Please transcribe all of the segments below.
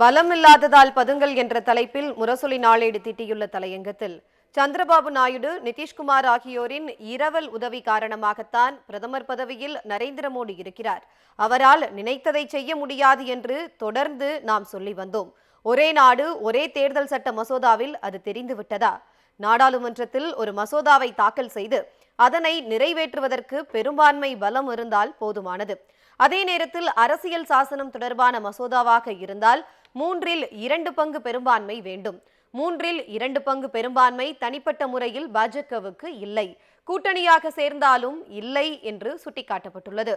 வலம் இல்லாததால் பதுங்கள் என்ற தலைப்பில் முரசொலி நாளேடு திட்டியுள்ள தலையங்கத்தில். சந்திரபாபு நாயுடு நிதிஷ்குமார் ஆகியோரின் இரவல் உதவி காரணமாகத்தான் பிரதமர் பதவியில் நரேந்திர மோடி இருக்கிறார். அவரால் நினைத்ததை செய்ய முடியாது என்று தொடர்ந்து நாம் சொல்லி வந்தோம். ஒரே நாடு ஒரே தேர்தல் சட்ட மசோதாவில் அது தெரிந்துவிட்டதா? நாடாளுமன்றத்தில் ஒரு மசோதாவை தாக்கல் செய்து அதனை நிறைவேற்றுவதற்கு பெரும்பான்மை பலம் இருந்தால் போதுமானது. அதே நேரத்தில் அரசியல் சாசனம் தொடர்பான மசோதாவாக இருந்தால் மூன்றில் இரண்டு பங்கு பெரும்பான்மை வேண்டும். மூன்றில் இரண்டு பங்கு பெரும்பான்மை தனிப்பட்ட முறையில் பாஜகவுக்கு இல்லை. கூட்டணியாக சேர்ந்தாலும் இல்லை என்று சுட்டிக்காட்டப்பட்டுள்ளது.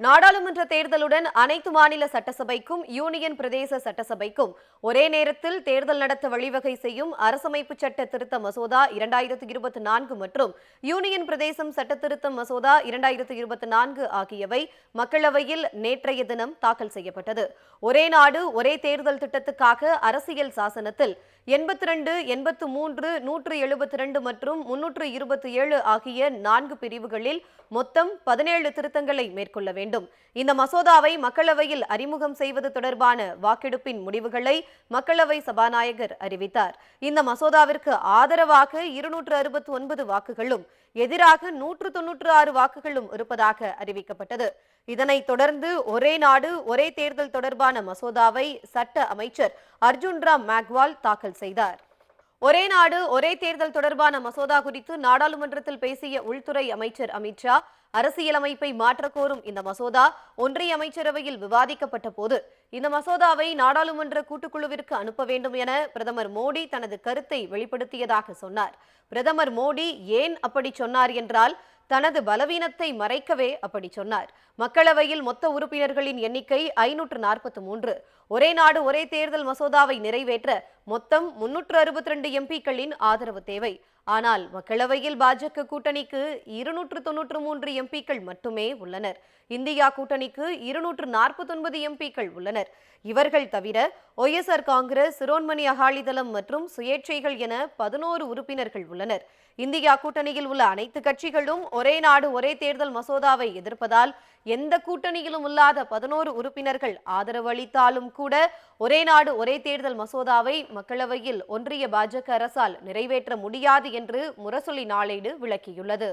நாடாளுமன்ற தேர்தலுடன் அனைத்து மாநில சட்டசபைக்கும் யூனியன் பிரதேச சட்டசபைக்கும் ஒரே நேரத்தில் தேர்தல் நடத்த வழிவகை செய்யும் அரசமைப்பு சட்ட திருத்த மசோதா இரண்டாயிரத்து இருபத்தி நான்கு மற்றும் யூனியன் பிரதேசம் சட்ட திருத்த மசோதா இரண்டாயிரத்து இருபத்தி நான்கு ஆகியவை மக்களவையில் நேற்றைய தினம் தாக்கல் செய்யப்பட்டது. ஒரே நாடு ஒரே தேர்தல் திட்டத்துக்காக அரசியல் சாசனத்தில் எண்பத்தி ரெண்டு எண்பத்து மூன்று நூற்று எழுபத்தி ரெண்டு மற்றும் முன்னூற்று இருபத்தி ஏழு ஆகிய நான்கு பிரிவுகளில் மொத்தம் பதினேழு திருத்தங்களை மேற்கொள்ள வேண்டும். வேண்டும். இந்த மசோதாவை மக்களவையில் அறிமுகம் செய்வது தொடர்பான வாக்கெடுப்பின் முடிவுகளை மக்களவை சபாநாயகர் அறிவித்தார். இந்த மசோதாவிற்கு ஆதரவாக இருநூற்று அறுபத்தி ஒன்பது வாக்குகளும் எதிராக நூற்று தொன்னூற்று ஆறு வாக்குகளும் இருப்பதாக அறிவிக்கப்பட்டது. இதனைத் தொடர்ந்து ஒரே நாடு ஒரே தேர்தல் தொடர்பான மசோதாவை சட்ட அமைச்சர் அர்ஜுன் ராம் மேக்வால் தாக்கல் செய்தார். ஒரே நாடு ஒரே தேர்தல் தொடர்பான மசோதா குறித்து நாடாளுமன்றத்தில் பேசிய உள்துறை அமைச்சர் அமித்ஷா அரசியலமைப்பை மாற்றக்கோரும் இந்த மசோதா ஒன்றிய அமைச்சரவையில் விவாதிக்கப்பட்ட போது இந்த மசோதாவை நாடாளுமன்ற கூட்டுக்குழுவிற்கு அனுப்ப வேண்டும் என பிரதமர் மோடி தனது கருத்தை வெளிப்படுத்தியதாக சொன்னார். பிரதமர் மோடி ஏன் அப்படி சொன்னார் என்றால் தனது பலவீனத்தை மறைக்கவே அப்படி சொன்னார். மக்களவையில் மொத்த உறுப்பினர்களின் எண்ணிக்கை ஐநூற்று நாற்பத்தி மூன்று. ஒரே நாடு ஒரே தேர்தல் மசோதாவை நிறைவேற்ற மொத்தம் முன்னூற்று அறுபத்தி ரெண்டு எம்பிக்களின் ஆதரவு தேவை. ஆனால் மக்களவையில் பாஜக கூட்டணிக்கு இருநூற்று தொன்னூற்று மூன்று எம்பிக்கள் மட்டுமே உள்ளனர். இந்தியா கூட்டணிக்கு இருநூற்று நாற்பத்தொன்பது எம்பிக்கள் உள்ளனர். இவர்கள் தவிர ஒய்எஸ்ஆர் காங்கிரஸ் சிரோன்மணி அகாலிதளம் மற்றும் சுயேட்சைகள் என பதினோரு உறுப்பினர்கள் உள்ளனர். இந்தியா கூட்டணியில் உள்ள அனைத்து கட்சிகளும் ஒரே நாடு ஒரே தேர்தல் மசோதாவை எதிர்ப்பதால் எந்த கூட்டணியிலும் இல்லாத பதினோரு உறுப்பினர்கள் ஆதரவு அளித்தாலும் கூட ஒரே நாடு ஒரே தேர்தல் மசோதாவை மக்களவையில் ஒன்றிய பாஜக அரசால் நிறைவேற்ற முடியாது என்று முரசொலி நாளேடு விளக்கியுள்ளது.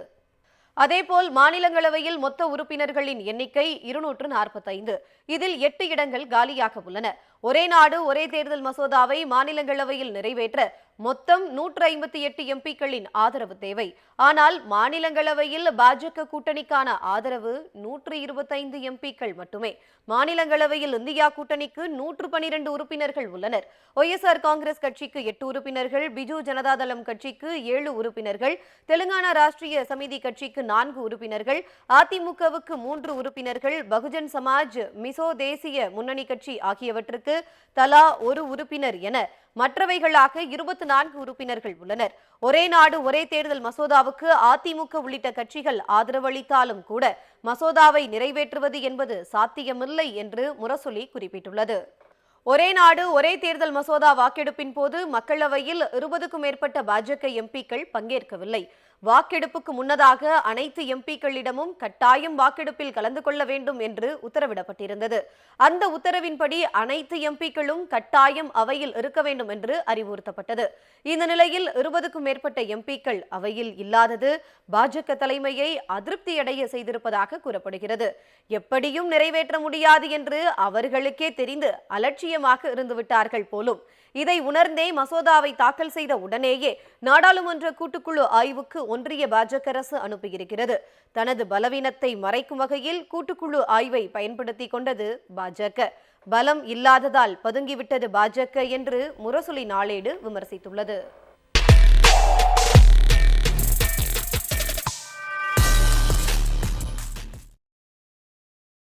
அதேபோல் மாநிலங்களவையில் மொத்த உறுப்பினர்களின் எண்ணிக்கை இருநூற்று நாற்பத்தைந்து. இதில் எட்டு இடங்கள் காலியாக உள்ளன. ஒரே நாடு ஒரே தேர்தல் மசோதாவை மாநிலங்களவையில் நிறைவேற்ற மொத்தம் நூற்று ஐம்பத்தி எட்டு எம்பிக்களின் ஆதரவு தேவை. ஆனால் மாநிலங்களவையில் பாஜக கூட்டணிக்கான ஆதரவு நூற்று இருபத்தைந்து எம்பிக்கள் மட்டுமே. மாநிலங்களவையில் இந்தியா கூட்டணிக்கு நூற்று பனிரெண்டு உறுப்பினர்கள் உள்ளனர். ஒய்எஸ்ஆர் காங்கிரஸ் கட்சிக்கு எட்டு உறுப்பினர்கள் பிஜு ஜனதாதளம் கட்சிக்கு ஏழு உறுப்பினர்கள் தெலுங்கானா ராஷ்டிரிய சமிதி கட்சிக்கு நான்கு உறுப்பினர்கள் அதிமுகவுக்கு மூன்று உறுப்பினர்கள் பகுஜன் சமாஜ் மிசோ தேசிய முன்னணி கட்சி ஆகியவற்றுக்கு தலா ஒரு உறுப்பினர் என மற்றவைகளாக இருபத்தி நான்கு உறுப்பினர்கள் உள்ளனர். ஒரே நாடு ஒரே தேர்தல் மசோதாவுக்கு அதிமுக உள்ளிட்ட கட்சிகள் ஆதரவளித்தாலும் கூட மசோதாவை நிறைவேற்றுவது என்பது சாத்தியமில்லை என்று முரசொலி குறிப்பிட்டுள்ளது. ஒரே நாடு ஒரே தேர்தல் மசோதா வாக்கெடுப்பின் போது மக்களவையில் இருபதுக்கும் மேற்பட்ட பாஜக எம்பிக்கள் பங்கேற்கவில்லை. வாக்கெடுப்புக்கு முன்னதாக அனைத்து எம்பிக்களிடமும் கட்டாயம் வாக்கெடுப்பில் கலந்து கொள்ள வேண்டும் என்று உத்தரவிடப்பட்டிருந்தது. அந்த உத்தரவின்படி அனைத்து எம்பிக்களும் கட்டாயம் அவையில் இருக்க வேண்டும் என்று அறிவுறுத்தப்பட்டது. இந்த நிலையில் இருபதுக்கும் மேற்பட்ட எம்பிக்கள் அவையில் இல்லாதது பாஜக தலைமையை அதிருப்தியடைய செய்திருப்பதாக கூறப்படுகிறது. எப்படியும் நிறைவேற்ற முடியாது என்று அவர்களுக்கே தெரிந்து அலட்சியமாக இருந்துவிட்டார்கள் போலும். இதை உணர்ந்தே மசோதாவை தாக்கல் செய்த உடனேயே நாடாளுமன்ற கூட்டுக்குழு ஆய்வுக்கு ஒன்றிய பாஜக அரசு அனுப்பியிருக்கிறது. தனது பலவீனத்தை மறைக்கும் வகையில் கூட்டுக்குழு ஆய்வை பயன்படுத்தி கொண்டது பாஜக. பலம் இல்லாததால் பதுங்கிவிட்டது பாஜக என்று முரசொலி நாளேடு விமர்சித்துள்ளது.